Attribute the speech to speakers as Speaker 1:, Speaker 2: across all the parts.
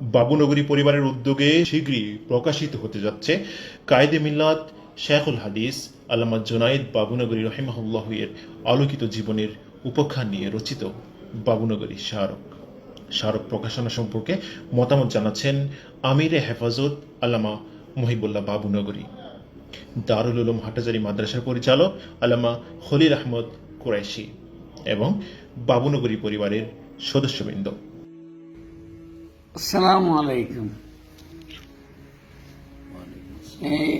Speaker 1: বাবুনগরী পরিবারের উদ্যোগে শীঘ্রই প্রকাশিত হতে যাচ্ছে কায়েদে মিল্লাত শেখুল হাদিস আল্লামা জোনাইদ বাবুনগরী রহিমাহুল্লাহ এর আলোকিত জীবনের উপাখ্যান নিয়ে রচিত বাবুনগরী স্মারক। স্মারক প্রকাশনা সম্পর্কে মতামত জানাচ্ছেন আমিরে হেফাজত আল্লামা মহিবুল্লাহ বাবুনগরী। দারুল উলুম হাটাজারি মাদ্রাসার পরিচালক আল্লামা খলিল আহমদ কুরাইশি এবং বাবুনগরী পরিবারের সদস্যবৃন্দ।
Speaker 2: আসসালামু আলাইকুম। এই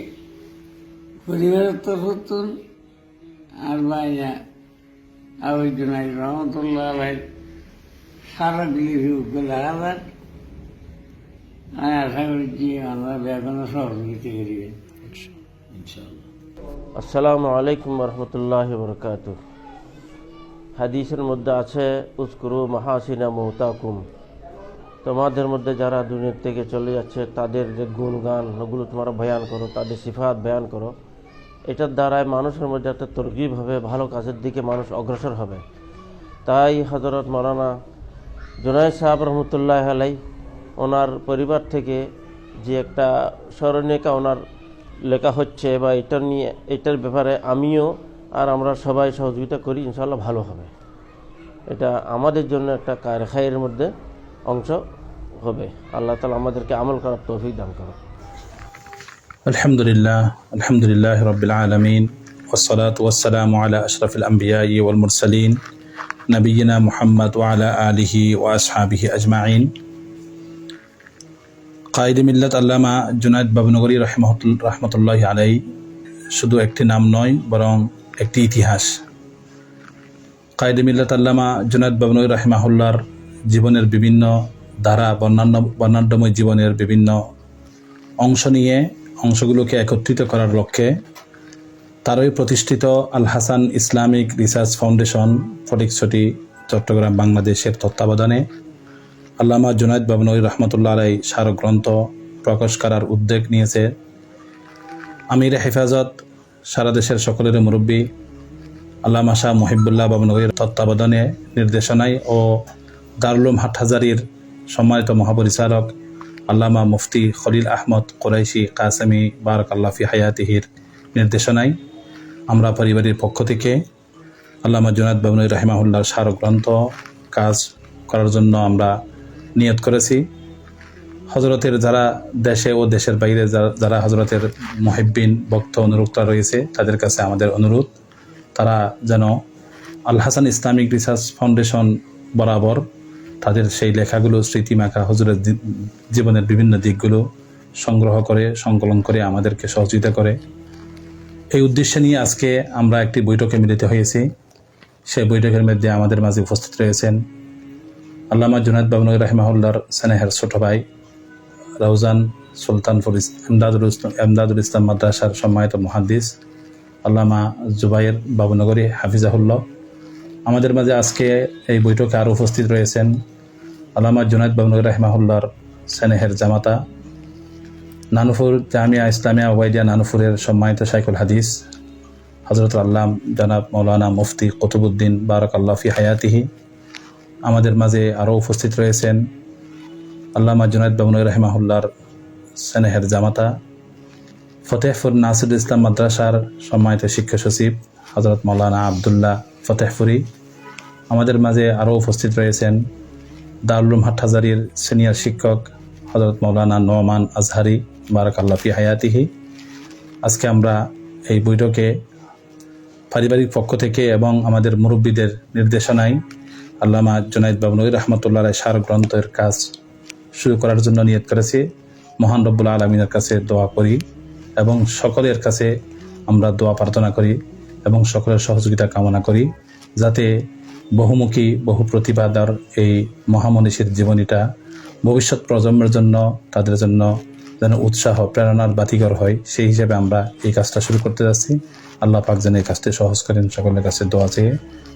Speaker 2: পরিবারের তরফতুন আর বাইরা আবেদনাই রহমতুল্লাহ আলাই সারা রিভিউ করে আবার আমি আশা করছি আমরা বেগুনো সহযোগিতা করিবে
Speaker 3: আসসালামু আলাইকুম রহমতুল্লাহ বরকাত হাদিসের মধ্যে আছে উস্কুরু মাহাসিনা মৌতাকুম তোমাদের মধ্যে যারা দুনিয়ার থেকে চলে যাচ্ছে, তাদের যে গুণগান, ওগুলো তোমরা বয়ান করো, তাদের সিফাত বয়ান করো। এটার দ্বারাই মানুষের মধ্যে একটা তরগিব হবে, ভালো কাজের দিকে মানুষ অগ্রসর হবে। তাই হজরত মৌলানা জোনাই সাহেব রহমতুল্লাহ আলাই ওনার পরিবার থেকে যে একটা স্মরণিকা ওনার লেখা হচ্ছে বা এটা নিয়ে, এটার ব্যাপারে আমিও আর আমরা সবাই সহযোগিতা করি ইনশাল্লাহ ভালো হবে। এটা আমাদের জন্য একটা কারখাইয়ের মধ্যে অংশ। হবে আল্লাহ তালা আমাদেরকে আমল করার তৌফিক দান করো
Speaker 4: الحمد لله الحمد لله رب العالمين والصلاة والسلام على أشرف الأنبياء والمرسلين نبينا محمد وعلى آله وأصحابه أجمعين قائد মিল্লাত আল্লামা জুনায়দ বাবনগরী রহমতুল রহমতুল্লাহ আলাই শুধু একটি নাম নয় বরং একটি ইতিহাস কায়েদ মিল্লাত আল্লামা জুনায়দ বাবনগরী রহমাহুল্লার জীবনের বিভিন্ন ধারা বর্ণাঢ্য বর্ণাঢ্যময় জীবনের বিভিন্ন অংশ নিয়ে অংশগুলোকে একত্রিত করার লক্ষ্যে তারই প্রতিষ্ঠিত Al Hasan Islamic research foundation Fatikchhari Chittagong, বাংলাদেশের তত্ত্বাবধানে আল্লামা জুনায়দ বাবনই রহমতুল্লাহ আলাই স্মারক গ্রন্থ প্রকাশ করার উদ্যোগ নিয়েছে। আমির হেফাজত, সারা দেশের সকলের মুরব্বী, আল্লামা শাহ মহিবুল্লাহ বাবনগরীর তত্ত্বাবধানে নির্দেশনায় ও দারুলুম হাটহাজারির সম্মানিত মহাপরিচালক, আল্লামা মুফতি খলিল আহমদ কোরাইশি কাসেমি বারক আল্লাফি হায়াতিহির নির্দেশনায় আমরা পরিবারের পক্ষ থেকে আল্লামা জুনাদ বাবনুর রাহিমাহুল্লাহর স্মারক গ্রন্থ কাজ করার জন্য আমরা নিয়ত করেছি। হজরতের যারা দেশে ও দেশের বাইরে যারা- হজরতের মহিব্বিন ভক্ত অনুরক্তা রয়েছে, তাদের কাছে আমাদের অনুরোধ, তারা যেন Al Hasan Islamic research foundation বরাবর তাদের সেই লেখাগুলো, স্মৃতিমাখা হজরত জীবনের বিভিন্ন দিকগুলো সংগ্রহ করে, সংকলন করে আমাদেরকে সহযোগিতা করে। এই উদ্দেশ্যে নিয়ে আজকে আমরা একটি বৈঠকে মিলিত হয়েছি। সেই বৈঠকের মধ্যে আমাদের মাঝে উপস্থিত রয়েছেন আল্লামা জুনাদ বাবনুর রাহিমাহুল্লার সেনেহের ছোট ভাই রাউজান সুলতানপুর এমদাদুল ইসলাম এমদাদুল ইসলাম মাদ্রাসার সম্মানিত মহাদ্দিস আল্লামা জুবাইর বাবুনগরী হাফিজাহুল্লাহ। আমাদের মাঝে আজকে এই বৈঠকে আরও উপস্থিত রয়েছেন আল্লামা জুনায়দ বাবনুর রাহমাহুল্লার সেনেহের জামাতা। নানুফুর জামিয়া ইসলামিয়া ওয়াইদিয়া নানুফুরের সম্মানিত শাইকুল হাদিস। হজরত আল্লাম জনাব মৌলানা মুফতি কতুবুদ্দিন বারক আল্লাফি হায়াতিহি। আমাদের মাঝে আরও উপস্থিত রয়েছেন আল্লামা জুনায়দ বাবনুর রহমাহুল্লার সেনেহের জামাতা। ফতেহপুর নাসির ইসলাম মাদ্রাসার সম্মানিত শিক্ষা সচিব হজরত মৌলানা আবদুল্লাহ ফতেহপুরি আমাদের মাঝে আরও উপস্থিত রয়েছেন দারুলুম হাটহাজারির সিনিয়র শিক্ষক হজরত মৌলানা নোমান আজহারি বারাক আল্লাফি হায়াতিহি। আজকে আমরা এই বৈঠকে পারিবারিক পক্ষ থেকে এবং আমাদের মুরব্বীদের নির্দেশনায় আল্লামা জুনাইদ বাবনুই রহমতুল্লাহ সার গ্রন্থের কাজ শুরু করার জন্য নিয়ত করেছি। মহান রব্বুল আলমিনের কাছে দোয়া করি এবং সকলের কাছে আমরা দোয়া প্রার্থনা করি এবং সকলের সহযোগিতা কামনা করি, যাতে বহুমুখী বহু প্রতিভাদার এই মহামনীষীর জীবনীটা ভবিষ্যৎ প্রজন্মের জন্য, তাদের জন্য যেন উৎসাহ, প্রেরণার বাতিঘর হয়, সেই হিসেবে আমরা এই কাজটা শুরু করতে যাচ্ছি। আল্লাহ পাক যেন এই কাজটি সহজ করেন, সকলের কাছে দোয়া চেয়ে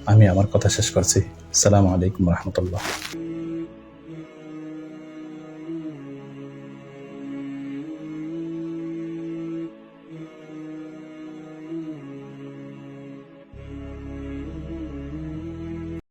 Speaker 4: আমি আমার কথা শেষ করছি। সালাম আলাইকুম রহমতুল্লাহ।